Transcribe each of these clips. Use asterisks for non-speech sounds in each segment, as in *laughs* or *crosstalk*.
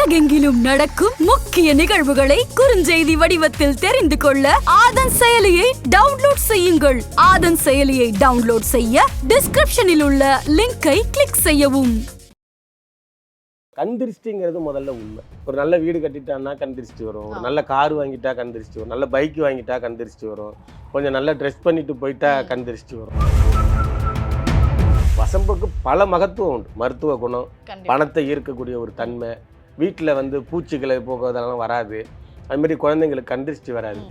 உலகெங்கிலும் நடக்கும் முக்கிய நிகழ்வுகளை குறுஞ்செய்தி வடிவத்தில் தெரிந்து கொள்ள ஆதன் செயலியை டவுன்லோட் செய்யுங்கள். ஆதன் செயலியை டவுன்லோட் செய்ய டிஸ்கிரிப்ஷனில் உள்ள லிங்கை கிளிக் செய்யவும். கண் திருஷ்டிங்கிறது முதல்ல உண்மை. ஒரு நல்ல வீடு கட்டிட்டான்னா கண் திருஷ்டி வரும். ஒரு நல்ல கார் வாங்கிட்டா கண் திருஷ்டி வரும். நல்ல பைக் வாங்கிட்டா கண் திருஷ்டி வரும். கொஞ்சம் நல்லா ட்ரெஸ் பண்ணிட்டு போயிட்டா கண் திருஷ்டி வரும். வசம்புக்கு பல மகத்துவம் உண்டு. மருத்துவ குணம் பணத்தை ஈர்க்கக்கூடிய ஒரு தன்மை வீட்டில் வந்து பூச்சிகளை போக்குவதெல்லாம் வராது. அது மாதிரி குழந்தைங்களுக்கு கண் திருஷ்டி வராது.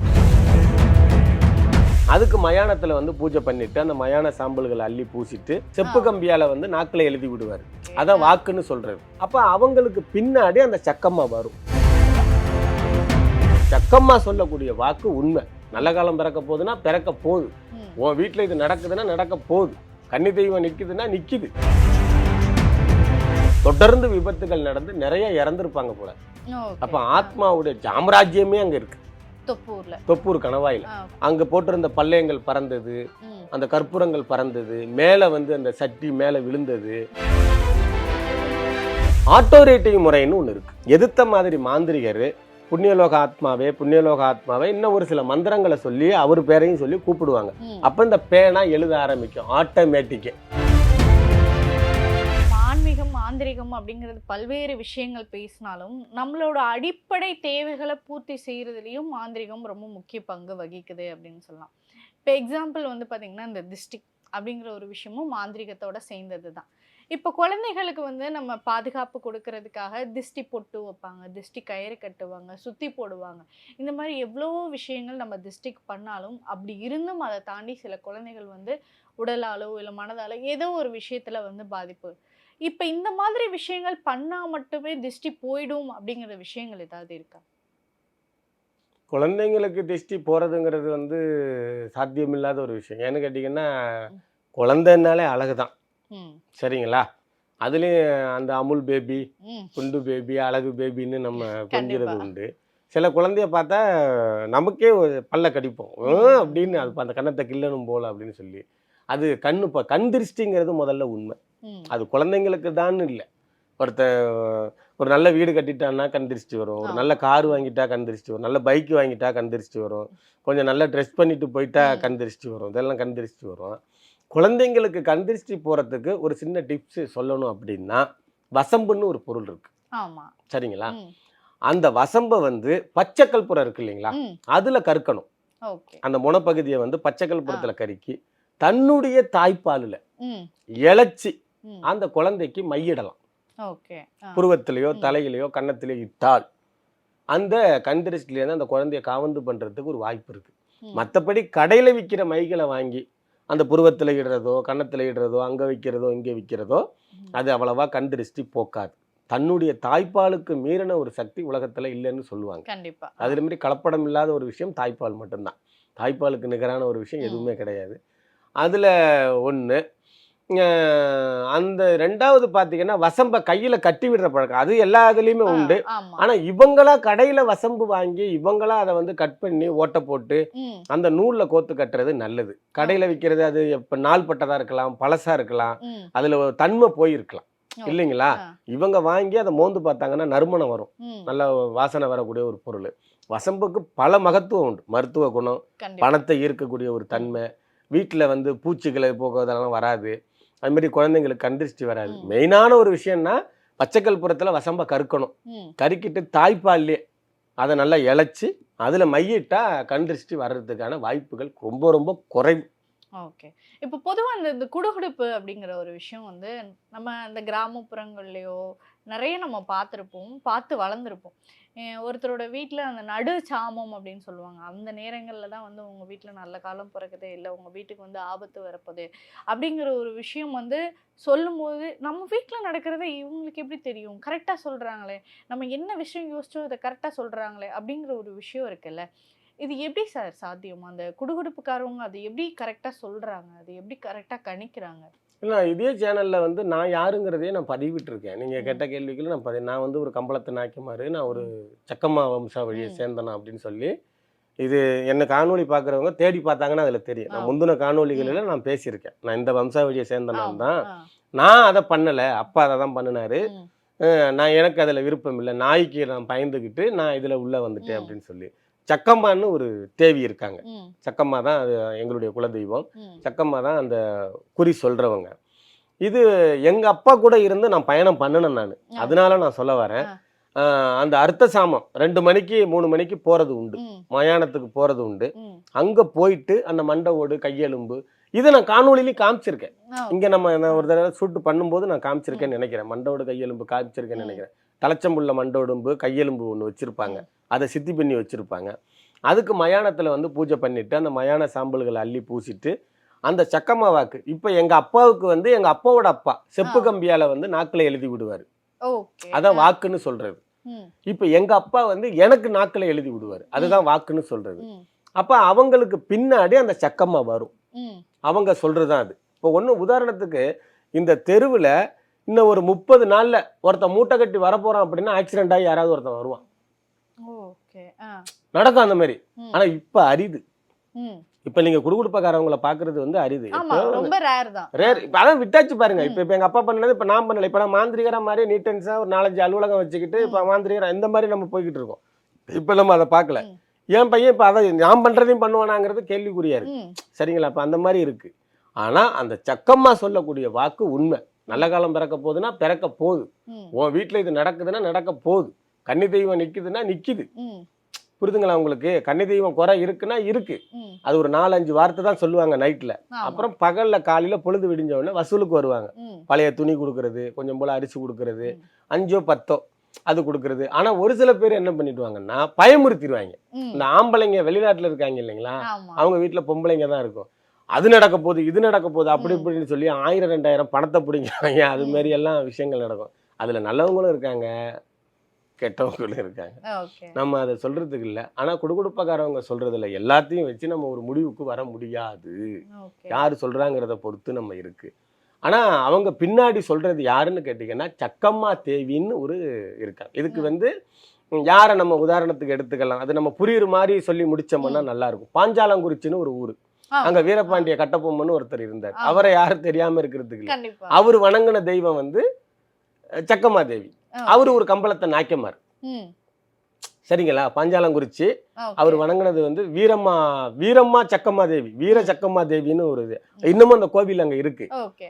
அதுக்கு மயானத்தில் வந்து பூஜை பண்ணிட்டு அந்த மயான சாம்பல்களை அள்ளி பூசிட்டு செப்பு கம்பியால வந்து நாக்கில் எழுதி விடுவார். அதான் வாக்குன்னு சொல்றது. அப்ப அவங்களுக்கு பின்னாடி அந்த சக்கம்மா வரும். சக்கம்மா சொல்லக்கூடிய வாக்கு உண்மை. நல்ல காலம் பிறக்க போகுதுன்னா பிறக்க போகுது. உன் வீட்டில் இது நடக்குதுன்னா நடக்க போகுது. கன்னி தெய்வம் நிக்குதுன்னா நிக்குது. தொடர்ந்து விபத்துகள் நடந்து நிறைய இறந்துருப்பாங்க போல. அப்ப ஆத்மாவுடைய சாம்ராஜ்யமே அங்க இருக்கு. தொப்பூர்ல. தொப்பூர் கணவாயில். அங்க போட்டிருந்த பல்லயங்கள் பறந்தது. அந்த கற்பூரங்கள் பறந்தது மேலே வந்து அந்த சட்டி மேலே விழுந்தது. ஆட்டோ ரேட்டிங் முறைன்னு ஒன்று இருக்கு. எதிர்த்த மாதிரி மாந்திரிகர் புண்ணியலோக ஆத்மாவே புண்ணியலோக ஆத்மாவே இன்னும் ஒரு சில மந்திரங்களை சொல்லி அவர் பேரையும் சொல்லி கூப்பிடுவாங்க. அப்போ இந்த பேனா எழுத ஆரம்பிக்கும் ஆட்டோமேட்டிக்கு. மாந்திரிகம் அப்படிங்கிறது பல்வேறு விஷயங்கள் பேசினாலும் நம்மளோட அடிப்படை தேவைகளை பூர்த்தி செய்கிறதுலையும் மாந்திரிகம் ரொம்ப முக்கிய பங்கு வகிக்குது அப்படின்னு சொல்லலாம். இப்போ எக்ஸாம்பிள் வந்து பார்த்திங்கன்னா இந்த டிஸ்டிக் அப்படிங்கிற ஒரு விஷயமும் மாந்திரிகத்தோட சேர்ந்தது தான் இப்போ குழந்தைகளுக்கு வந்து நம்ம பாதுகாப்பு கொடுக்கறதுக்காக திஷ்டி பொட்டு வைப்பாங்க திஷ்டி கயிறு கட்டுவாங்க சுற்றி போடுவாங்க. இந்த மாதிரி எவ்வளோ விஷயங்கள் நம்ம திஷ்டிக்கு பண்ணாலும் அப்படி இருந்தும் அதை தாண்டி சில குழந்தைகள் வந்து உடலாலோ இல்லை மனதாலோ ஏதோ ஒரு விஷயத்தில் வந்து பாதிப்பு இப்போ இந்த மாதிரி விஷயங்கள் பண்ணா மட்டுமே திருஷ்டி போயிடும் அப்படிங்கிற விஷயங்கள் ஏதாவது இருக்கா? குழந்தைங்களுக்கு டிஸ்டி போகிறதுங்கிறது வந்து சாத்தியமில்லாத ஒரு விஷயம். ஏன்னு கேட்டிங்கன்னா குழந்தைன்னாலே அழகு தான் சரிங்களா? அதுலேயும் அந்த அமுல் பேபி குண்டு பேபி அழகு பேபின்னு நம்ம கொஞ்சிறது. உண்டு. சில குழந்தைய பார்த்தா நமக்கே ஒரு பல்ல கடிப்போம். அப்படின்னு அது அந்த கண்ணத்தை கிள்ளணும் போல அப்படின்னு சொல்லி. அது கண்ணு இப்போ கண் திருஷ்டிங்கிறது முதல்ல உண்மை. அது குழந்தைங்களுக்கு தான் இல்லை. ஒருத்த ஒரு நல்ல வீடு கட்டிட்டான்னா கண் திருஷ்டி வரும். ஒரு. நல்ல கார் வாங்கிட்டா கண் திருஷ்டி வரும். நல்ல பைக் வாங்கிட்டா கண் திருஷ்டி வரும். கொஞ்சம் நல்லா ட்ரெஸ் பண்ணிட்டு போயிட்டா. கண் திருஷ்டி வரும். இதெல்லாம் கண் திருஷ்டி வரும். குழந்தைங்களுக்கு கண் திருஷ்டி போகிறதுக்கு ஒரு சின்ன டிப்ஸ் சொல்லணும் அப்படின்னா வசம்புன்னு ஒரு பொருள் இருக்கு. சரிங்களா? அந்த வசம்பை வந்து பச்சை கற்பூரம் இருக்கு இல்லைங்களா? அதுல கற்கணும். அந்த முனப்பகுதியை வந்து பச்சை கற்பூரத்துல கருக்கி தன்னுடைய தாய்ப்பாலுல இழைச்சி அந்த குழந்தைக்கு மையிடலாம். புருவத்திலேயோ. தலையிலையோ கன்னத்திலேயோ இட்டால் அந்த கண் திருஷ்டிலேருந்து அந்த குழந்தைய காவந்து பண்றதுக்கு ஒரு வாய்ப்பு இருக்கு ம். மற்றபடி கடையில விற்கிற மைகளை வாங்கி அந்த புருவத்தில் இடுறதோ கன்னத்தில் இடுறதோ அங்கே விற்கிறதோ இங்கே விற்கிறதோ. அது அவ்வளவா கண் திருஷ்டி போக்காது தன்னுடைய தாய்ப்பாலுக்கு மீறின ஒரு சக்தி உலகத்துல இல்லைன்னு சொல்லுவாங்க கண்டிப்பா அதுல மாதிரி கலப்படம் இல்லாத ஒரு விஷயம் தாய்ப்பால் மட்டும்தான் தாய்ப்பாலுக்கு நிகரான ஒரு விஷயம். எதுவுமே கிடையாது அதுல அஹ் அந்த ரெண்டாவது பாத்தீங்கன்னா வசம்ப கையில கட்டி விடுற பழக்கம். அது எல்லா இதுலயுமே உண்டு. ஆமா. ஆனா இவங்களா கடையில வசம்பு வாங்கி இவங்களா அதை வந்து கட் பண்ணி ஓட்டை போட்டு அந்த நூல்ல கோத்து கட்டுறது நல்லது. கடையில விற்கிறது அது இப்ப நாள் பட்டதா இருக்கலாம் பழசா இருக்கலாம் அதுல தன்மை போயிருக்கலாம். இல்லைங்களா. இவங்க வாங்கி அதை மோந்து பார்த்தாங்கன்னா நறுமணம் வரும். நல்ல வாசனை வரக்கூடிய ஒரு பொருள். வசம்புக்கு பல மகத்துவம் உண்டு. மருத்துவ குணம் பணத்தை ஈர்க்கக்கூடிய ஒரு தன்மை வீட்டில் வந்து பூச்சிகளை போக்குவதெல்லாம் வராது. அது மாதிரி குழந்தைங்களுக்கு கண்டிருஷ்டி வராது. மெயினான ஒரு விஷயம்னா பச்சைக்கல்புரத்தில் வசம்ப கறுக்கணும் கருக்கிட்டு தாய்ப்பால்லே அதை நல்லா இழைச்சி அதில் மையிட்டா கண்டிருஷ்டி வர்றதுக்கான வாய்ப்புகள் ரொம்ப ரொம்ப குறைவு. ஓகே. இப்போ பொதுவாக இந்த இந்த குடுகுடுப்பு அப்படிங்கிற ஒரு விஷயம் வந்து நம்ம அந்த கிராமப்புறங்கள்லையோ நிறைய நம்ம பார்த்துருப்போம் பார்த்து வளர்ந்துருப்போம். ஒருத்தரோட வீட்டில் அந்த நடு சாமம் அப்படின்னு சொல்லுவாங்க. அந்த நேரங்களில் தான் வந்து உங்கள் வீட்டில் நல்ல காலம் பிறக்குது இல்லை உங்கள் வீட்டுக்கு வந்து ஆபத்து வரப்போகுது அப்படிங்கிற ஒரு விஷயம் வந்து சொல்லும்போது நம்ம வீட்டில் நடக்கிறத இவங்களுக்கு எப்படி தெரியும்? கரெக்டாக சொல்கிறாங்களே நம்ம என்ன விஷயம் யோசிச்சோ இதை கரெக்டாக சொல்கிறாங்களே அப்படிங்கிற ஒரு விஷயம் இருக்குல்ல. இது எப்படி சார் சாத்தியம் அந்த குடுகுடுப்புக்காரவங்க அது எப்படி கரெக்டாக சொல்றாங்க அது எப்படி கரெக்டாக கணிக்கிறாங்க இல்லை இதே சேனலில் வந்து நான் யாருங்கிறதையே நான் பதிவிட்டிருக்கேன் நீங்கள். கேட்ட கேள்விக்கு நான் பதி நான் வந்து ஒரு கம்பளத்தை நாய்க்குமாறு நான் ஒரு சக்கம்மா வம்சாவழியை ம். சேர்ந்தனா அப்படின்னு சொல்லி இது என்ன காணொளி பார்க்குறவங்க தேடி பார்த்தாங்கன்னா அதில் தெரியும். நான் முந்தின காணொளிகளில் நான் பேசியிருக்கேன் நான் இந்த வம்சாவழியை சேர்ந்தனான். தான். நான் அதை பண்ணலை அப்பா அதை தான் பண்ணினாரு நான் எனக்கு அதில் விருப்பம் இல்லை நாய்க்கு நான் பயந்துக்கிட்டு நான் இதில் உள்ளே வந்துட்டேன். அப்படின்னு சொல்லி சக்கம்மான்னு ஒரு தேவி இருக்காங்க. சக்கம்மா தான் அது எங்களுடைய குலதெய்வம். சக்கம்மா தான் அந்த குறி சொல்கிறவங்க இது எங்கள் அப்பா கூட இருந்து நான் பயணம் பண்ணினேன் நான். அதனால நான் சொல்ல வரேன். அந்த அர்த்த சாமம் ரெண்டு மணிக்கு மூணு மணிக்கு போகிறது உண்டு. மயானத்துக்கு போகிறது உண்டு. அங்கே போயிட்டு அந்த மண்டை ஓடு கையெலும்பு இதை நான் காணொளிலையும் காமிச்சிருக்கேன். இங்கே நம்ம நான் ஒரு தடவை ஷூட் பண்ணும்போது நான் காமிச்சிருக்கேன்னு நினைக்கிறேன். மண்டோடு கையெலும்பு காமிச்சிருக்கேன்னு. நினைக்கிறேன். தலைச்சம்புள்ள மண்டோடும்பு கையெலும்பு ஒன்று வச்சுருப்பாங்க. அதை சித்தி பண்ணி வச்சுருப்பாங்க. அதுக்கு மயானத்தில் வந்து பூஜை பண்ணிட்டு அந்த மயான சாம்பல்களை அள்ளி பூசிட்டு அந்த சக்கம்மா வாக்கு இப்போ எங்கள் அப்பாவுக்கு வந்து எங்கள் அப்பாவோட அப்பா செப்பு. கம்பியால் வந்து நாக்கில் எழுதி விடுவார். அதான் வாக்குன்னு சொல்கிறது இப்போ எங்கள் அப்பா வந்து எனக்கு நாக்கில் எழுதி விடுவார். அதுதான் வாக்குன்னு சொல்கிறது அப்போ அவங்களுக்கு பின்னாடி அந்த சக்கம்மா வரும். அவங்க சொல்கிறது தான் அது. இப்போ ஒன்று உதாரணத்துக்கு இந்த தெருவில் இன்னும் ஒரு முப்பது நாளில் ஒருத்தன் மூட்டை கட்டி வரப்போகிறான் அப்படின்னா ஆக்சிடென்ட் ஆகி யாராவது ஒருத்தன் வருவான். நடக்கும் அந்த மாதிரி ம். ஆனால் இப்போ அரிது. இப்போ நீங்கள் குடுகுடுப்பக்காரவங்கள பார்க்குறது வந்து அரிது. ரொம்ப ரேர் தான். ரேர் இப்போ அதான் விட்டாச்சு பாருங்க. இப்போ இப்போ எங்கள் அப்பா பண்ணது இப்போ நான் பண்ணல. இப்போ நான் மாந்திரிகரா மாதிரி நீட் அண்ட் ஒரு நாலஞ்சு அலுவலகம் வச்சுக்கிட்டு இப்போ மாந்திரிகரா இந்த மாதிரி நம்ம போய்கிட்டு இருக்கோம். இப்போ நம்ம அதை பார்க்கல. என் பையன் இப்போ அதை நான் பண்ணுறதையும் பண்ணுவானாங்கிறது கேள்விக்குறியா இருக்கு. சரிங்களா? அப்போ அந்த மாதிரி இருக்கு. ஆனால் அந்த சக்கம்மா சொல்லக்கூடிய வாக்கு உண்மை. நல்ல காலம் பிறக்க போகுதுன்னா பிறக்க போகுது. உன் வீட்டில் இது நடக்குதுன்னா நடக்க போகுது. கன்னி தெய்வம் நிற்குதுன்னா நிற்கிது ம், புரிதுங்களா உங்களுக்கு? கன்னி தெய்வம் குறை இருக்குன்னா இருக்கு. அது ஒரு நாலஞ்சு வார்த்தை தான் சொல்லுவாங்க நைட்டில் ஆமா. அப்புறம் பகலில் காலையில் பொழுது விடிஞ்ச உடனே வசூலுக்கு வருவாங்க. பழைய துணி கொடுக்கறது கொஞ்சம் போல் அரிசி கொடுக்கறது. அஞ்சோ பத்தோ அது கொடுக்கறது. ஆனால் ஒரு சில பேர் என்ன பண்ணிடுவாங்கன்னா பயமுறுத்திடுவாங்க. இந்த ஆம்பளைங்க வெளிநாட்டில் இருக்காங்க இல்லைங்களா? அவங்க வீட்டில் பொம்பளைங்க தான் இருக்கும். அது நடக்க போகுது இது நடக்க போகுது அப்படி. இப்படின்னு சொல்லி ஆயிரம் ரெண்டாயிரம் பணத்தை பிடிங்கிறாங்க அது. மாதிரி எல்லாம் விஷயங்கள் நடக்கும். அதில் நல்லவங்களும் இருக்காங்க. கெட்டவங்களும் இருக்காங்க. நம்ம அதை சொல்றதுக்கு இல்லை. ஆனால் குடுகுடுப்பக்காரவங்க சொல்றதில்ல. எல்லாத்தையும் வச்சு நம்ம ஒரு முடிவுக்கு வர முடியாது. யார் சொல்றாங்கிறத பொறுத்து நம்ம இருக்கு. ஆனா அவங்க பின்னாடி சொல்றது யாருன்னு கேட்டிங்கன்னா சக்கம்மா தேவின்னு ஒரு இருக்காங்க. இதுக்கு. வந்து யாரை நம்ம உதாரணத்துக்கு எடுத்துக்கலாம். அது நம்ம புரியுற மாதிரி சொல்லி முடிச்சோம்னா நல்லா இருக்கும் பாஞ்சாலங்குறிச்சின்னு ஒரு ஊர். அங்க வீரபாண்டிய கட்டபொம்மன் ஒருத்தர் இருந்தார். அவரை யாரும் தெரியாம இருக்கிறதுக்கு அவர் வணங்கின தெய்வம் வந்து சக்கம்மா தேவி. அவர் ஒரு கம்பளத்தை நாய்க்கமார். சரிங்களா? பாஞ்சாலங்குறிச்சி. அவர் வணங்கினது வந்து வீரம்மா வீரம்மா சக்கம்மா தேவி வீர சக்கம்மா தேவின்னு ஒரு இது. இன்னமும் அந்த கோவில் அங்க இருக்கு.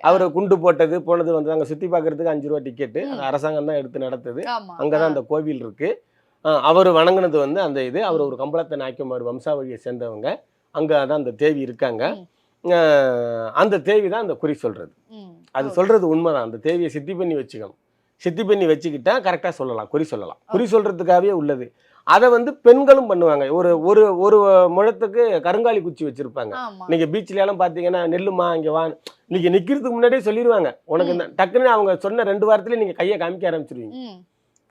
அவர் குண்டு போட்டது போனது வந்து அங்க சுத்தி பார்க்கறதுக்கு அஞ்சு ரூபா டிக்கெட்டு. அது அரசாங்கம் தான் எடுத்து நடத்துது. அங்கதான் அந்த கோவில் இருக்கு. அவர் வணங்கினது வந்து அந்த இது. அவர் ஒரு கம்பளத்தை நாய்க்குமார் வம்சாவளியை சேர்ந்தவங்க. அங்க தான் அந்த தேவி இருக்காங்க. அந்த தேவி தான் அந்த குறி சொல்றது. அது. சொல்றது உண்மைதான். அந்த தேவியை சித்தி பண்ணி வச்சுக்கணும். சித்தி பண்ணி வச்சுக்கிட்டா கரெக்டாக சொல்லலாம் குறி சொல்லலாம். குறி சொல்றதுக்காகவே உள்ளது. அதை வந்து பெண்களும் பண்ணுவாங்க. ஒரு ஒரு ஒரு முழத்துக்கு கருங்காலி குச்சி வச்சிருப்பாங்க. நீங்க பீச்ல எல்லாம் பாத்தீங்கன்னா நெல்லுமா இங்க வா. நீங்க நிக்கிறதுக்கு முன்னாடியே சொல்லிடுவாங்க உனக்கு இந்த டக்குன்னு அவங்க சொன்ன ரெண்டு வாரத்துல நீங்க கையை காமிக்க ஆரம்பிச்சிருவீங்க.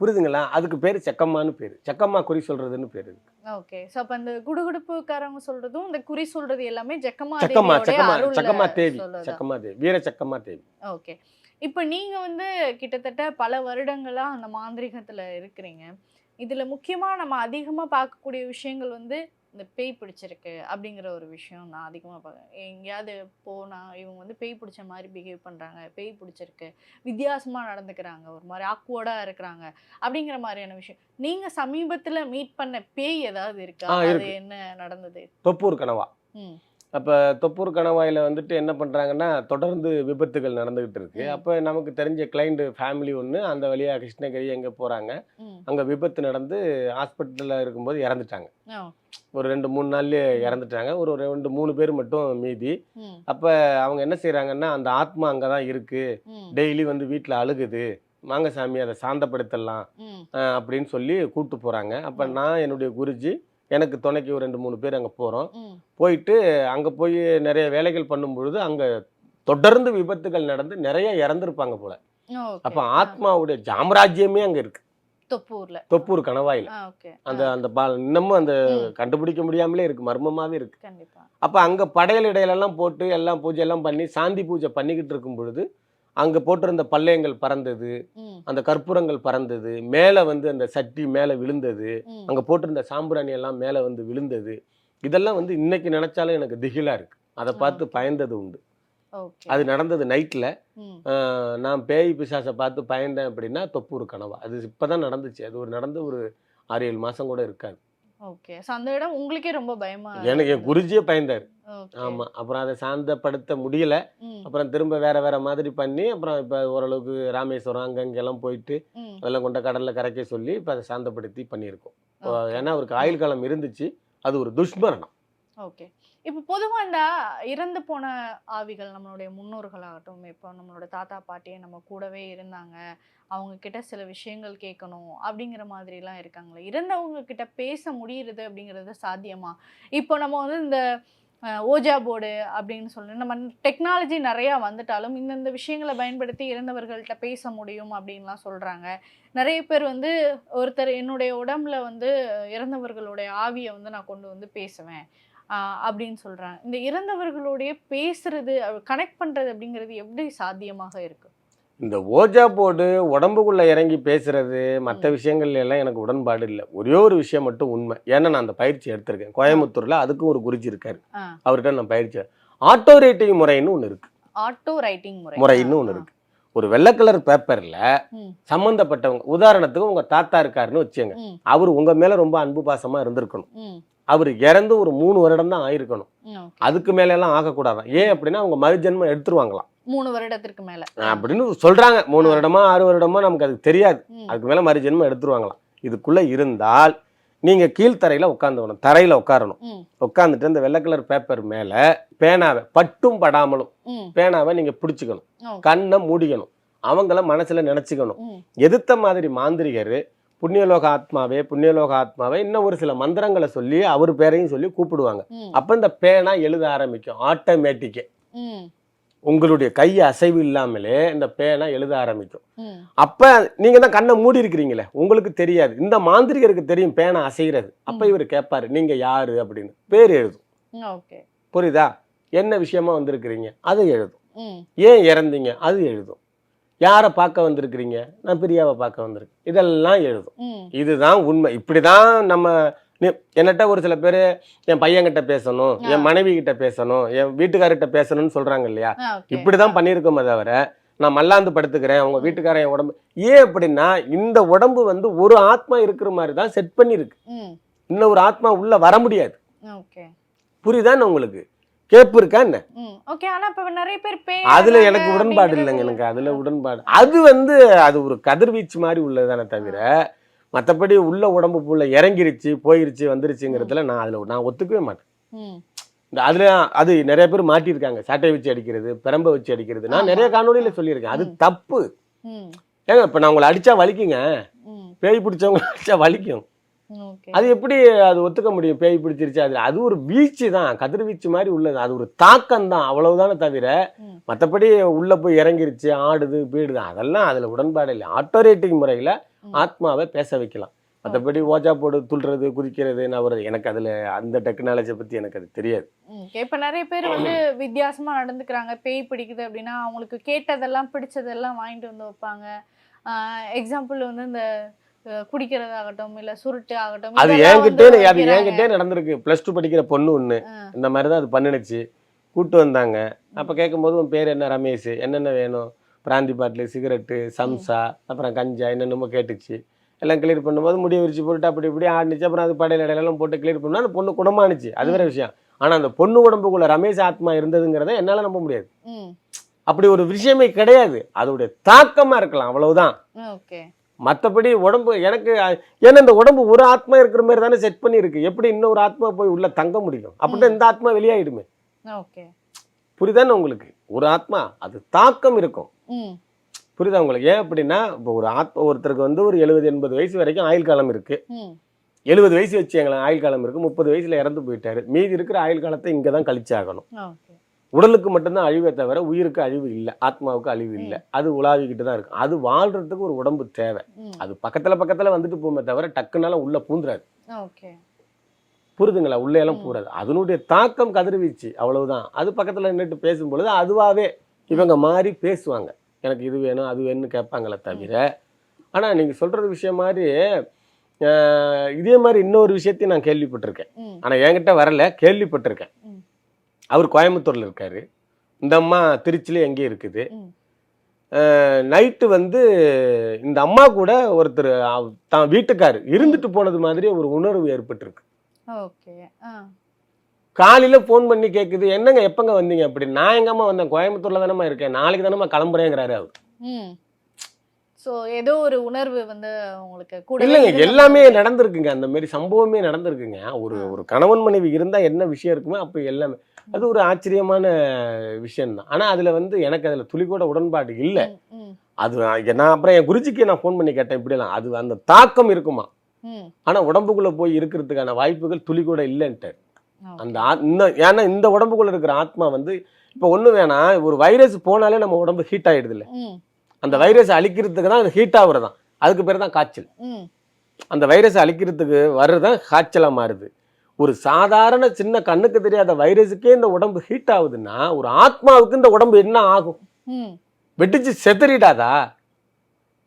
புரியுதுங்களா அதுக்கு பேரு செக்கம்மான்னு பேரு. செக்கம்மா குறி சொல்றதுன்னு பேரு ஓகே. சோ அப்ப அந்த குடுகுடுப்புக்காரங்க சொல்றதும் இந்த குறி சொல்றது எல்லாமே செக்கம்மா செக்கம்மா அருள்ல செக்கம்மா தேவி. செக்கம்மா தேவி வீர செக்கம்மா தேவி. ஓகே. இப்போ நீங்க வந்து கிட்டத்தட்ட பல வருடங்களா அந்த மாந்திரிகத்துல இருக்கிறீங்க. இதுல முக்கியமா நம்ம அதிகமா பார்க்கக்கூடிய விஷயங்கள் வந்து இந்த பேய் பிடிச்சிருக்கு அப்படிங்கிற ஒரு விஷயம் நான் அதிகமா பார்க்குறேன். எங்கேயாவது போனா இவங்க வந்து பேய் பிடிச்ச மாதிரி பிஹேவ் பண்றாங்க பேய் பிடிச்சிருக்கு வித்தியாசமா நடந்துக்கிறாங்க ஒரு மாதிரி ஆக்வர்டா இருக்கிறாங்க அப்படிங்கிற மாதிரியான விஷயம். நீங்க சமீபத்துல மீட் பண்ண பேய் ஏதாவது இருக்கா? அது. என்ன நடந்தது? தொப்பூர் கனவா. ம். அப்போ தொப்பூர் கணவாயில் வந்துட்டு என்ன பண்ணுறாங்கன்னா தொடர்ந்து விபத்துகள் நடந்துகிட்டு இருக்கு. அப்போ நமக்கு தெரிஞ்ச கிளைண்ட் ஃபேமிலி ஒன்று அந்த வழியாக கிருஷ்ணகிரி எங்கே போகிறாங்க அங்கே விபத்து நடந்து ஹாஸ்பிட்டலில் இருக்கும்போது இறந்துட்டாங்க. ஒரு ரெண்டு மூணு நாள்லயே ம். இறந்துட்டாங்க. ஒரு ரெண்டு மூணு பேர் மட்டும் மீதி. அப்போ அவங்க என்ன செய்கிறாங்கன்னா அந்த ஆத்மா அங்கே தான் இருக்குது ம். டெய்லி வந்து வீட்டில் அழுகுது. வாங்க சாமி அதை சாந்தப்படுத்தலாம். அப்படின்னு சொல்லி கூப்பிட்டு போகிறாங்க அப்போ. நான் என்னுடைய குருஜி எனக்கு துணைக்கு ஒரு ரெண்டு மூணு பேர் அங்கே போகிறோம் போயிட்டு அங்கே போய் நிறைய வேலைகள் பண்ணும் பொழுது அங்கே தொடர்ந்து விபத்துகள் நடந்து நிறைய இறந்துருப்பாங்க போல. அப்போ ஆத்மாவுடைய ஜாமராஜ்யமே அங்கே இருக்கு. தொப்பூர்ல. தொப்பூர் கணவாயில். அந்த அந்த இன்னமும் அந்த. கண்டுபிடிக்க முடியாமலே இருக்கு மர்மமாவே இருக்கு. அப்போ அங்கே படையல் இடையிலெல்லாம் போட்டு எல்லாம் பூஜை எல்லாம் பண்ணி சாந்தி பூஜை பண்ணிக்கிட்டு இருக்கும் பொழுது அங்கே போட்டிருந்த பல்லயங்கள் பறந்தது. அந்த கற்பூரங்கள் பறந்தது. மேலே வந்து அந்த சட்டி மேலே விழுந்தது. அங்கே போட்டிருந்த சாம்பிராணி எல்லாம் மேலே வந்து விழுந்தது. இதெல்லாம் வந்து இன்னைக்கு நினைச்சாலும் எனக்கு திகிலா இருக்கு. அதை பார்த்து. பயந்தது உண்டு. அது நடந்தது நைட்டில் நான் பேய் பிசாசை பார்த்து பயந்தேன் அப்படின்னா தொப்பு ஒரு கனவா. அது இப்பதான் நடந்துச்சு. அது ஒரு நடந்து ஒரு ஆறு ஏழு மாசம் கூட இருக்காது. ஓகே. ஸோ அந்த இடம் உங்களுக்கே ரொம்ப பயமா எனக்கு என் குருஜியே பயந்தார். ஆமா அப்புறம் அதை சாந்தப்படுத்த முடியல. அப்புறம் திரும்ப வேற வேற மாதிரி பண்ணி அப்புறம் இப்போ ஓரளவுக்கு ராமேஸ்வரம் அங்கங்கெல்லாம் போயிட்டு அதெல்லாம் கொண்ட கடல்ல கரைக்க சொல்லி இப்போ அதை சாந்தப்படுத்தி பண்ணியிருக்கோம். ஏன்னா அவருக்கு ஆயுள் காலம் இருந்துச்சு. அது ஒரு துஷ்மரணம். ஓகே. இப்போ பொதுவா இந்த இறந்து போன ஆவிகள் நம்மளுடைய முன்னோர்களாகட்டும் இப்போ நம்மளோட தாத்தா பாட்டியே நம்ம கூடவே இருந்தாங்க. அவங்க கிட்ட சில விஷயங்கள் கேட்கணும் அப்படிங்கிற மாதிரிலாம் இருக்காங்களே. இறந்தவங்க கிட்ட பேச முடியுறது அப்படிங்கிறது சாத்தியமா? இப்போ நம்ம வந்து இந்த ஓஜா போர்டு அப்படின்னு சொல்லி நம்ம டெக்னாலஜி நிறையா வந்துட்டாலும் இந்தந்த விஷயங்களை பயன்படுத்தி இறந்தவர்கள்ட்ட பேச முடியும் அப்படின்லாம் சொல்கிறாங்க நிறைய பேர் வந்து ஒருத்தர் என்னுடைய உடம்புல வந்து இறந்தவர்களுடைய ஆவியை வந்து நான் கொண்டு வந்து பேசுவேன் அப்படின்னு சொல்கிறாங்க இந்த இறந்தவர்களுடைய பேசுறது கனெக்ட் பண்ணுறது அப்படிங்கிறது எப்படி சாத்தியமாக இருக்கு? இந்த ஓஜா போர்டு உடம்புக்குள்ள இறங்கி பேசுறது மற்ற விஷயங்கள்ல எல்லாம் எனக்கு உடன்பாடு இல்லை. ஒரே ஒரு விஷயம் மட்டும் உண்மை. ஏன்னா நான் அந்த பயிற்சி எடுத்திருக்கேன். கோயம்புத்தூர்ல அதுக்கும் ஒரு குருஜி இருக்காரு. அவர்கிட்ட நான் பயிற்சி ஆட்டோ ரேட்டிங் முறைன்னு ஒன்று இருக்கு. ஆட்டோ ரைட்டிங் முறை. முறைன்னு ஒன்று இருக்கு. ஒரு வெள்ளை கலர் பேப்பர்ல ம். சம்பந்தப்பட்டவங்க உதாரணத்துக்கு உங்க தாத்தா இருக்காருன்னு வச்சுங்க அவர் உங்க மேல ரொம்ப அன்பு பாசமா இருந்திருக்கணும். அவர் இறந்து ஒரு மூணு வருடம் தான் ஆயிருக்கணும். அதுக்கு மேல எல்லாம் ஆகக்கூடாதான். ஏன் அப்படின்னா அவங்க மறுஜென்மம் எடுத்துருவாங்களாம். மூணு வருடத்திற்கு மேல. அப்படின்னு சொல்றாங்க. மூணு. வருடமா ஆறு வருடமா நமக்கு அது தெரியாது. அதுக்கு மேல மறுஜென்மம் எடுத்துருவாங்களாம். இதுக்குள்ள இருந்தால் நீங்க கீழ்த்தரையில உட்காந்துக்கணும் தரையில உட்காரணும். உட்காந்துட்டு இந்த வெள்ளை கலர் பேப்பர் மேல பேனாவை பட்டும் படாமலும் பேனாவை நீங்க பிடிச்சுக்கணும். கண்ணை மூடிக்கணும். அவங்கள மனசுல நினைச்சுக்கணும். எதிர்த்த மாதிரி மாந்திரிகர் புண்ணியலோக ஆத்மாவே புண்ணியலோக ஆத்மாவே இன்னும் ஒரு சில மந்திரங்களை சொல்லி அவர் பேரையும் சொல்லி கூப்பிடுவாங்க. அப்ப இந்த பேனா எழுத ஆரம்பிக்கும். ஆட்டோமேட்டிக்கே உங்களுடைய கை அசைவு இல்லாமலே இந்த பேனா எழுத ஆரம்பிக்கும். அப்ப நீங்க தான் கண்ணை மூடி இருக்கிறீங்களே உங்களுக்கு தெரியாது. இந்த மாந்திரிகருக்கு தெரியும் பேனா அசைகிறது. அப்ப. இவர் கேட்பாரு நீங்க யாரு? அப்படின்னு. பேர் எழுதும். புரியுதா? என்ன விஷயமா வந்திருக்கிறீங்க? அது எழுதும். ஏன் இறந்தீங்க? அது எழுதும். யாரை பார்க்க வந்திருக்கிறீங்க? நான் பிரியாவை பார்க்க வந்திருக்கேன். இதெல்லாம் எழுதும். இதுதான் உண்மை. இப்படிதான் நம்ம என்னட்ட ஒரு சில பேர் என் பையன்கிட்ட பேசணும். என் மனைவி கிட்ட பேசணும் என் வீட்டுக்காரர்கிட்ட பேசணும்னு சொல்றாங்க இல்லையா. இப்படிதான் பண்ணியிருக்கோமே தவிர நான் மல்லாந்து படுத்துக்கிறேன் உங்க. வீட்டுக்காரன் என் உடம்பு ஏன் அப்படின்னா இந்த உடம்பு வந்து ஒரு ஆத்மா இருக்கிற மாதிரி தான் செட் பண்ணியிருக்கு இன்னொரு ஆத்மா உள்ள வர முடியாது. புரியுதான்னு உங்களுக்கு கேப்பு இருக்கா என்ன ம், okay. ஆனா இப்ப நிறைய பேர் பேய் அதுல எனக்கு உடன்பாடு இல்லைங்க எனக்கு அதுல உடன்பாடு அது வந்து அது ஒரு கதிர்வீச்சு மாதிரி உள்ளதுதானே தவிர மத்தபடி உள்ள உடம்பு புள்ள இறங்கிருச்சு போயிருச்சு வந்துருச்சுங்கிறதுல நான் அதுல நான் ஒத்துக்கவே மாட்டேன். இந்த அதுல அது நிறைய பேர் மாட்டியிருக்காங்க. சாட்டை வச்சு அடிக்கிறது பெரம்பை வச்சு அடிக்கிறது. நான். நிறைய காணொலியில சொல்லியிருக்கேன். அது. தப்பு. ஏங்க இப்ப நான் உங்களை அடிச்சா வலிக்குங்க. பேய் பிடிச்சவங்க அடிச்சா வலிக்கும். அது எப்படி அது ஒத்துக்க முடியும்? பேய் பிடிச்சிருச்சு அது அது ஒரு வீச்சு தான். கதிர்வீச்சு மாதிரி உள்ளது. அது ஒரு தாக்கம் தான் அவ்வளவுதானே தவிர. மற்றபடி உள்ள போய் இறங்கிருச்சு ஆடுது பீடுது அதெல்லாம் அதுல உடன்பாடு இல்லை. ஆட்டோ ரேட்டிங் முறையில. ஆத்மாவை பேச வைக்கலாம். மற்றபடி ஓஜா போடு துள்ளுறது குதிக்கிறது நவறது எனக்கு அதுல அந்த டெக்னாலஜியை பத்தி எனக்கு அது தெரியாது. இப்ப நிறைய பேர் வந்து வித்தியாசமா நடந்துக்கிறாங்க. பேய் பிடிக்குது அப்படின்னா அவங்களுக்கு கேட்டதெல்லாம் பிடிச்சதெல்லாம் வாங்கிட்டு வந்து வைப்பாங்க. எக்ஸாம்பிள் வந்து இந்த குடிக்கிறதாகட்டும் இல்ல சுருட்டு ஆகட்டும் அது என்கிட்டே அது. என்கிட்டே நடந்திருக்கு. ப்ளஸ் டூ படிக்கிற பொண்ணு ஒன்று. இந்த மாதிரி தான் அது பண்ணுனுச்சு கூட்டு வந்தாங்க. அப்போ கேட்கும்போது உன் பேர் என்ன ரமேஷ்? என்னென்ன வேணும்? பிராந்தி பாட்டில் சிகரெட்டு சம்சா அப்புறம் கஞ்சா என்னென்னமோ கேட்டுச்சு. எல்லாம் கிளியர் பண்ணும்போது முடிய விரிச்சு போட்டு அப்படி இப்படி ஆடிச்சு அப்புறம் அது படையில இடையிலலாம் போட்டு கிளியர் பண்ணா அந்த பொண்ணு குணமானுச்சு. அது வேற விஷயம். ஆனால் அந்த பொண்ணு உடம்புக்குள்ள ரமேஷ் ஆத்மா இருந்ததுங்கிறத என்னால் நம்ப முடியாது. அப்படி ஒரு விஷயமே கிடையாது. அதோடைய தாக்கமாக இருக்கலாம். அவ்வளவுதான். மற்றபடி உடம்பு எனக்கு ஏன்னா இந்த உடம்பு ஒரு ஆத்மா இருக்கிற மாதிரி தானே செட் பண்ணியிருக்கு. எப்படி இன்னொரு ஆத்மா போய் உள்ள தங்க முடியும்? அப்படின்னா இந்த ஆத்மா வெளியாயிடுமே. ஓகே. புரியுதானே உங்களுக்கு? ஒரு ஆத்மா அது தாக்கம் இருக்கும். புரியுதா உங்களுக்கு? ஏன் அப்படின்னா இப்போ ஒரு ஆத்மா ஒருத்தருக்கு வந்து ஒரு எழுபது எண்பது வயசு வரைக்கும் ஆயுள் காலம் இருக்கு. எழுபது வயசு வச்சு எங்களை ஆயுள் காலம் இருக்கு. முப்பது வயசுல இறந்து போயிட்டாரு. மீதி இருக்கிற ஆயுள் காலத்தை இங்கே தான் கழிச்சாகணும். உடலுக்கு மட்டும்தான் அழிவே தவிர உயிருக்கு அழிவு இல்லை. ஆத்மாவுக்கு அழிவு இல்லை. அது உலாவிக்கிட்டு தான் இருக்கு. அது வாழ்றதுக்கு ஒரு உடம்பு தேவை. அது பக்கத்துல பக்கத்துல வந்துட்டு போமே தவிர டக்குனால உள்ள பூந்துறாது. ஓகே. புரிதுங்களா? உள்ளே எல்லாம். பூராது. அதனுடைய தாக்கம் கதிர்வீச்சு. அவ்வளவுதான். அது பக்கத்துல நின்றுட்டு பேசும்பொழுது அதுவாவே இவங்க மாறி பேசுவாங்க. எனக்கு இது வேணும் அது வேணும்னு கேட்பாங்களே தவிர ஆனா நீங்க சொல்றது விஷயம் மாதிரி இதே மாதிரி இன்னொரு விஷயத்தையும் நான் கேள்விப்பட்டிருக்கேன். ம். ஆனா என்கிட்ட வரல கேள்விப்பட்டிருக்கேன். அவர் கோயம்புத்தூர்ல இருக்காரு. இந்த அம்மா திருச்சியில் எங்கேயும் இருக்குது. நைட்டு வந்து இந்த அம்மா கூட ஒருத்தர் தான் வீட்டுக்காரு இருந்துட்டு போனது மாதிரி ஒரு உணர்வு ஏற்பட்டிருக்கு. காலையில ஃபோன் பண்ணி கேட்குது என்னங்க எப்பங்க வந்தீங்க? அப்படி நான் எங்கம்மா வந்தேன். கோயம்புத்தூர்ல தானம்மா இருக்கேன். நாளைக்கு தானம்மா கிளம்புறேங்கிறாரு அவர். ஸோ ஏதோ ஒரு உணர்வு வந்து உங்களுக்கு கூட இல்லைங்க எல்லாமே நடந்திருக்குங்க. அந்த மாதிரி சம்பவமே நடந்திருக்குங்க. ஒரு. ஒரு கணவன் மனைவி இருந்தா என்ன விஷயம் இருக்குமோ அப்போ எல்லாமே. அது ஒரு ஆச்சரியமான விஷயம்தான். ஆனா அதுல வந்து எனக்கு அதுல துளி கூட உடன்பாடு இல்லை. அது நான் அப்புறம் என் குருஜிக்கு நான் ஃபோன் பண்ணி கேட்டேன். இப்படிலாம் அது அந்த தாக்கம் இருக்குமா? ஆனா உடம்புக்குள்ள போய் இருக்கிறதுக்கான வாய்ப்புகள் துளி கூட இல்லைன்ட்டு அந்த இந்த ஏன்னா இந்த உடம்புக்குள்ள இருக்கிற ஆத்மா வந்து இப்போ ஒண்ணு வேணாம் ஒரு வைரஸ் போனாலே நம்ம உடம்பு ஹீட் ஆயிடுது இல்ல அந்த வைரஸ் அழிக்கிறதுக்கு தான் ஹீட் ஆகுறதான் அதுக்கு பேர் தான் காய்ச்சல். அந்த வைரஸ் அழிக்கிறதுக்கு வர்றதுதான் காய்ச்சலா மாறுது. ஒரு சாதாரண சின்ன கண்ணுக்கு தெரியாத வைரஸுக்கே இந்த உடம்பு ஹீட் ஆகுதுன்னா ஒரு ஆத்மாவுக்கு இந்த உடம்பு என்ன ஆகும்? வெட்டிச்சு செதறிடாதா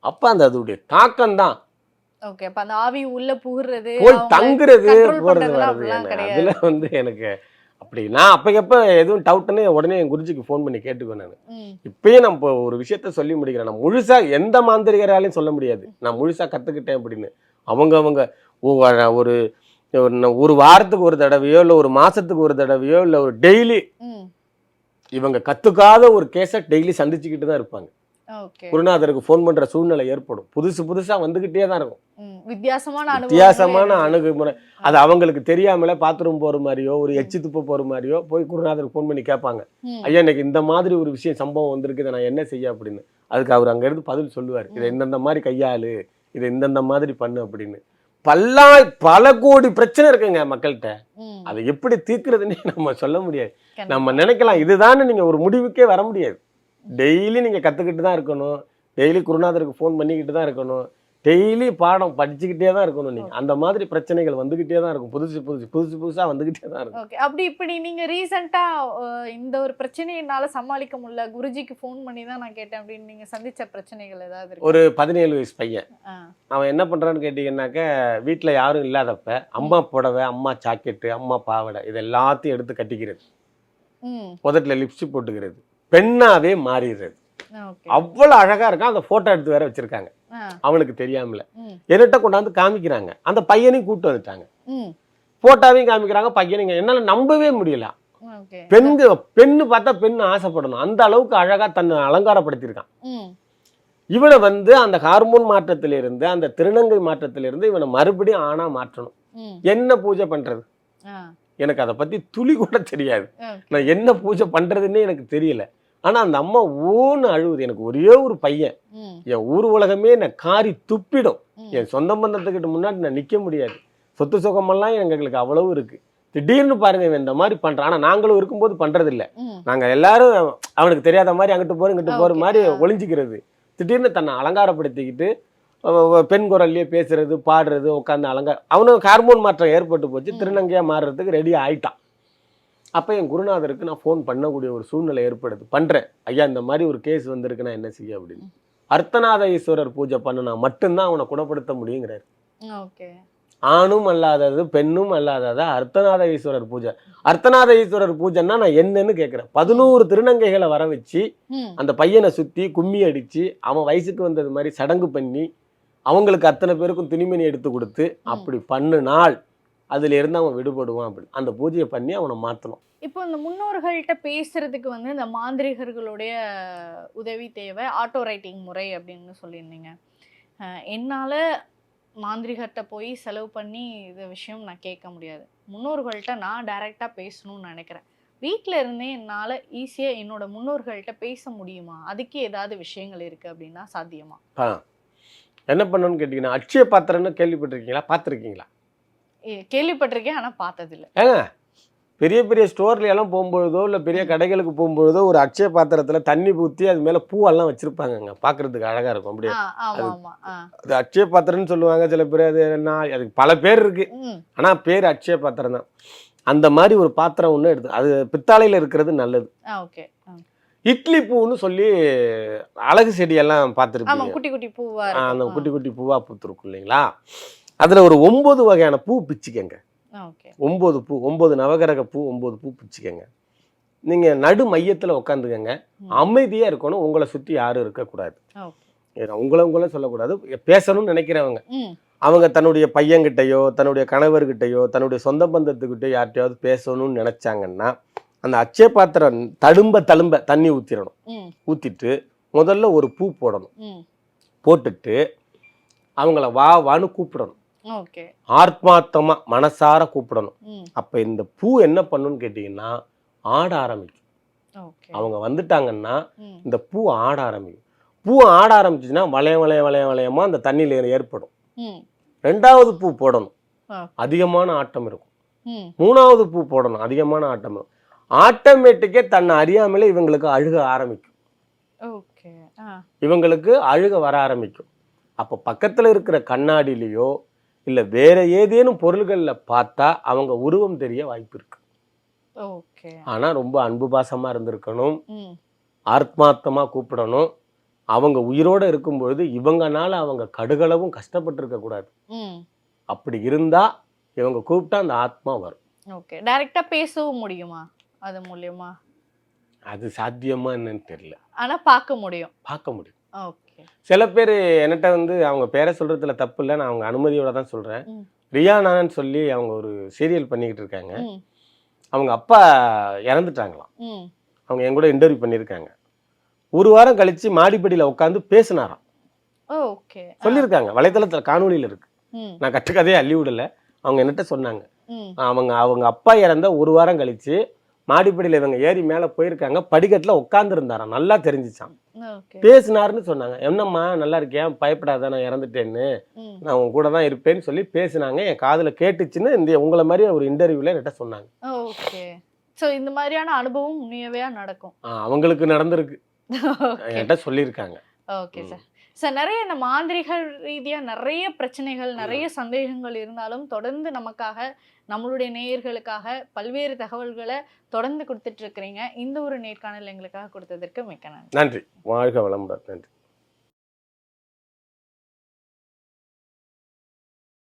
அப்ப அந்த அதோடைய தாக்கம் தான். ஓகே அப்ப அந்த ஆவி உள்ள புகுறது போய் தங்குறது போறது கிடையாது. அதுல வந்து எனக்கு அப்படி நான் அப்பக்கப்ப எதுவும் டவுட்னு உடனே என் குருஜிக்கு ஃபோன் பண்ணி கேட்டுக்குவேன் நான். ம், இப்பயே நான் இப்போ ஒரு விஷயத்த சொல்லி முடிக்கிறேன். நான் முழுசா எந்த மாந்திரிகராலையும் சொல்ல முடியாது. நான் முழுசா கத்துக்கிட்டேன் அப்படின்னு. அவங்க அவங்க ஒரு ஒரு- வாரத்துக்கு ஒரு தடவையோ இல்லை ஒரு மாசத்துக்கு ஒரு தடவையோ இல்லை ஒரு டெய்லி இவங்க கத்துக்காத ஒரு கேஸை டெய்லி சந்திச்சுக்கிட்டு தான் இருப்பாங்க. குருநாதருக்கு ஃபோன் பண்ற சூழ்நிலை ஏற்படும். புதுசு புதுசா வந்துகிட்டே தான் இருக்கும். வித்தியாசமான வித்தியாசமான அணுகுமுறை. அது அவங்களுக்கு தெரியாமலே பாத்ரூம் போற மாதிரியோ ஒரு எச்சி துப்ப போற மாதிரியோ போய் குருநாதருக்கு ஃபோன் பண்ணி கேட்பாங்க. ஐயா எனக்கு இந்த மாதிரி ஒரு விஷயம் சம்பவம் வந்திருக்கு நான் என்ன செய்ய? அப்படின்னு. அதுக்கு அவர் அங்க இருந்து பதில் சொல்லுவார். இதை இந்தந்த மாதிரி கையாளு இதை இந்தந்த மாதிரி பண்ணு அப்படின்னு. பல்லாய் பல கோடி பிரச்சனை இருக்குங்க மக்கள்கிட்ட. அதை எப்படி தீர்க்கிறதுன்னே நம்ம சொல்ல முடியாது. நம்ம நினைக்கலாம் இதுதான்னு நீங்க ஒரு முடிவுக்கே வர முடியாது. டெய்லி நீங்க கத்துக்கிட்டு தான் இருக்கணும். டெய்லி குருநாதருக்கு ஃபோன் பண்ணிக்கிட்டு தான் இருக்கணும். டெய்லி பாடம் படிச்சுக்கிட்டே தான் இருக்கணும் நீங்க. அந்த மாதிரி பிரச்சனைகள் வந்துகிட்டே தான் இருக்கும். புதுசு புதுசு புதுசு புதுசா வந்துகிட்டே தான் இருக்கும். ஓகே அப்படி இப்படி நீங்க ரீசெண்டா இந்த ஒரு பிரச்சனையை என்னால சமாளிக்க முடியல. குருஜிக்கு ஃபோன் பண்ணி தான் நான் கேட்டேன் அப்படின்னு நீங்க சந்திச்ச பிரச்சனைகள் ஏதாவது ஒரு பதினேழு வயசு பையன். அவன் என்ன பண்றான்னு கேட்டீங்கன்னாக்க வீட்டில் யாரும் இல்லாதப்ப அம்மா புடவை அம்மா ஜாக்கெட்டு அம்மா பாவாடை இது எல்லாத்தையும் எடுத்து கட்டிக்கிறது. ம். உதட்டில் லிப்ஸ்டிக் போட்டுக்கிறது. பெண்ணாவே மாறிடுறது. அவ்வளவு அழகா இருக்கான் அந்த போட்டோ எடுத்து வேற வச்சிருக்காங்க. அவனுக்கு தெரியாமல. என்கிட்ட கொண்டாந்து காமிக்கிறாங்க. அந்த பையனையும் கூட்டு வந்துட்டாங்க. போட்டோவையும் காமிக்கிறாங்க பையனையும் என்னால நம்பவே முடியல. பெண்கு பெண்ணு பார்த்தா பெண்ணு ஆசைப்படணும். அந்த அளவுக்கு அழகா தன்னை அலங்காரப்படுத்தியிருக்கான். இவனை வந்து அந்த ஹார்மோன் மாற்றத்திலிருந்து அந்த திருநங்கை மாற்றத்திலிருந்து இவனை மறுபடியும் ஆணா மாற்றணும். என்ன பூஜை பண்றது? எனக்கு அதை பத்தி துளி கூட தெரியாது. நான் என்ன பூஜை பண்றதுன்னே எனக்கு தெரியல. ஆனா அந்த அம்மா ஓன்னு அழுவுது. எனக்கு ஒரே ஒரு பையன். என் ஊர் உலகமே என்னை காரி துப்பிடும். என் சொந்த பந்தத்துக்கிட்ட முன்னாடி நான் நிக்க முடியாது. சொத்து சுகமெல்லாம் எங்களுக்கு அவ்வளவு இருக்கு. திடீர்னு பாருங்க இவன் இந்த மாதிரி பண்றான். ஆனா நாங்களும் இருக்கும்போது பண்றது இல்ல ம். நாங்க எல்லாரும் அவனுக்கு தெரியாத மாதிரி அங்கிட்டு போறோம் இங்கிட்டு போற மாதிரி. ஒளிஞ்சிக்கிறது. திடீர்னு தன்னை அலங்காரப்படுத்திக்கிட்டு பெண் குரல்லையே பேசுறது பாடுறது உட்காந்து அலங்கார அவனும் ஹார்மோன் மாற்றம் ஏற்பட்டு போச்சு. திருநங்கையா மாறுறதுக்கு ரெடி ஆயிட்டான். அப்போ என் குருநாதருக்கு நான் ஃபோன் பண்ணக்கூடிய ஒரு சூழ்நிலை ஏற்படுது. பண்றேன். ஐயா இந்த மாதிரி ஒரு கேஸ் வந்திருக்கு நான் என்ன செய்ய அப்படின்னு. அர்த்தநாத ஈஸ்வரர் பூஜை பண்ணுனா மட்டும்தான் அவனை குணப்படுத்த முடியுங்கிறார். ஆணும் அல்லாதது பெண்ணும் அல்லாததா? அர்த்தநாத ஈஸ்வரர் பூஜை. அர்த்தநாத ஈஸ்வரர் பூஜைன்னா நான் என்னன்னு கேட்குறேன் பதினோரு திருநங்கைகளை வர வச்சு அந்த பையனை சுற்றி கும்மி அடித்து அவன் வயசுக்கு வந்தது மாதிரி சடங்கு பண்ணி அவங்களுக்கு அத்தனை பேருக்கும் துணிமணி எடுத்து கொடுத்து அப்படி பண்ணுனால் அதுல இருந்து அவன் விடுபடுவான் அப்படி. அந்த பூஜையை பண்ணி அவனை மாற்றணும் இப்போ இந்த முன்னோர்கள்ட்ட பேசுறதுக்கு வந்து இந்த மாந்திரிகர்களுடைய உதவி தேவை ஆட்டோ ரைட்டிங் முறை அப்படின்னு சொல்லியிருந்தீங்க. என்னால மாந்திரிகர்கிட்ட போய் செலவு பண்ணி இந்த விஷயம் நான் கேட்க முடியாது. முன்னோர்கள்ட்ட நான் டைரெக்டாக பேசணும்னு நினைக்கிறேன். வீட்டில் இருந்தே என்னால் ஈஸியாக என்னோட முன்னோர்கள்ட்ட பேச முடியுமா? அதுக்கு ஏதாவது விஷயங்கள் இருக்குது அப்படின்னா சாத்தியமா? என்ன பண்ணணும்னு கேட்டிங்கன்னா அட்சய பாத்திரம்னு கேள்விப்பட்டிருக்கீங்களா? பார்த்துருக்கீங்களா? கேள்விப்பட்டிருக்கேன் ஆனால் பார்த்ததில்ல. ஏங்க பெரிய பெரிய ஸ்டோர்ல எல்லாம் போகும்பொழுதோ இல்லை பெரிய கடைகளுக்கு போகும்பொழுதோ ஒரு அட்சய பாத்திரத்துல தண்ணி ஊற்றி அது மேலே பூவெல்லாம் வச்சிருப்பாங்கங்க. பார்க்கறதுக்கு அழகா இருக்கும் அப்படியே. அது அட்சய பாத்திரம்னு சொல்லுவாங்க சில பேர். அது என்ன அதுக்கு பல பேர் இருக்கு. ம். ஆனா பேர் அட்சய பாத்திரம் தான். அந்த மாதிரி ஒரு பாத்திரம் ஒன்று எடுத்து அது பித்தாளையில இருக்கிறது நல்லது. ஓகே இட்லி பூன்னு சொல்லி அழகு செடியெல்லாம் பார்த்துருப்பீங்க. குட்டி குட்டி பூவா அந்த குட்டி குட்டி பூவா பூத்துருக்கும் இல்லைங்களா? அதுல ஒரு ஒன்பது வகையான பூ பிச்சுக்கங்க. ஒன்பது பூ ஒன்பது நவகிரக பூ ஒன்பது பூ பிச்சுக்கங்க. நீங்க நடு மையத்துல உட்காந்துக்கங்க ம். அமைதியா இருக்கணும். உங்களை சுத்தி யாரும் இருக்கக்கூடாது உங்களை உங்களை சொல்லக்கூடாது. பேசணும்னு நினைக்கிறவங்க. அவங்க தன்னுடைய பையன்கிட்டயோ தன்னுடைய கணவர்கிட்டயோ தன்னுடைய சொந்த பந்தத்துக்கிட்டயோ யார்கிட்டயாவது பேசணும்னு நினைச்சாங்கன்னா அந்த அச்சய பாத்திரம் தழும்ப தழும்ப தண்ணி ஊத்திடணும் ம். ஊத்திட்டு முதல்ல ஒரு பூ போடணும். போட்டுட்டு அவங்கள வா வான்னு கூப்பிடணும். ஆத்மார்த்தமா மனசார கூப்பிடணும். அப்ப இந்த பூ என்ன பண்ணுன்னு கேட்டீங்கன்னா ஆட ஆரம்பிக்கும். அவங்க வந்துட்டாங்கன்னா இந்த பூ ஆட ஆரம்பிக்கும். பூ ஆட ஆரம்பிச்சுன்னா வளைய வளைய வளைய வளையமா அந்த தண்ணியில ஏற்படும். ரெண்டாவது பூ போடணும். அதிகமான ஆட்டம் இருக்கும். மூணாவது பூ போடணும். அதிகமான ஆட்டம் இருக்கும். ஆட்டோமேட்டிக்கே தன்னை அறியாமலே இவங்களுக்கு அழுக ஆரம்பிக்கும். இவங்களுக்கு அழுக வர ஆரம்பிக்கும். அப்போ பக்கத்தில் இருக்கிற கண்ணாடியிலையோ இல்லை வேற ஏதேனும் பொருள்களில் பார்த்தா அவங்க உருவம் தெரிய வாய்ப்பு இருக்கு. ஆனால் ரொம்ப அன்பு பாசமாக இருந்திருக்கணும். ஆத்மார்த்தமாக கூப்பிடணும். அவங்க உயிரோடு இருக்கும்பொழுது இவங்கனால அவங்க கடுகளவும் கஷ்டப்பட்டிருக்க கூடாது. ம். அப்படி இருந்தா இவங்க கூப்பிட்டா அந்த ஆத்மா வரும். ஓகே. டைரக்டா பேசவும் முடியுமா? அது மூலியமா? அது சாத்தியமா என்னன்னு தெரியல. ஆனா பார்க்க முடியும். பார்க்க முடியும். ஓகே. சில பேர் என்கிட்ட வந்து அவங்க பேரை சொல்றதுல தப்பு இல்லை நான் அவங்க அனுமதியோட தான் சொல்றேன். ம். ரியானான்னு சொல்லி அவங்க ஒரு சீரியல் பண்ணிக்கிட்டு இருக்காங்க. அவங்க அப்பா இறந்துட்டாங்களாம். அவங்க என் கூட இன்டர்வியூ பண்ணியிருக்காங்க. ஒரு வாரம் கழிச்சு மாடிப்படியில் உட்காந்து பேசினாராம். சொல்லியிருக்காங்க. வலைத்தளத்தில் காணொளியில் இருக்கு. நான் கட்டுக்கதையே அள்ளி விடல. அவங்க என்கிட்ட சொன்னாங்க. அவங்க அவங்க அப்பா இறந்த ஒரு வாரம் கழிச்சு மாடிப்படியில் இவங்க ஏறி மேலே போயிருக்காங்க. படிக்கட்டில் உட்காந்துருந்தாராம் நல்லா தெரிஞ்சிச்சான் பேசினாருன்னு சொன்னாங்க. என்னம்மா நல்லா இருக்கியா? பயப்படாத நான் இறந்துட்டேன்னு. நான் உங்க கூட தான் இருப்பேன்னு சொல்லி பேசினாங்க. என் காதில் கேட்டுச்சுன்னு இந்த உங்களை மாதிரி ஒரு இன்டர்வியூல என்கிட்ட சொன்னாங்க. சோ இந்த மாதிரியான அனுபவம் உண்மையாவே நடக்கும். அவங்களுக்கு நடந்திருக்கு. *laughs* என்கிட்ட சொல்லியிருக்காங்க. Okay sir. சார் நிறைய இந்த மாந்திரிக ரீதியா நிறைய பிரச்சனைகள் நிறைய சந்தேகங்கள் இருந்தாலும் தொடர்ந்து நமக்காக நம்மளுடைய நேயர்களுக்காக பல்வேறு தகவல்களை தொடர்ந்து கொடுத்துட்டு இருக்கிறீங்க. இந்த ஒரு நேர்காணல் எங்களுக்காக கொடுத்ததற்கு மிக்க நன்றி. நன்றி. வாழ்க வளமுடன். நன்றி.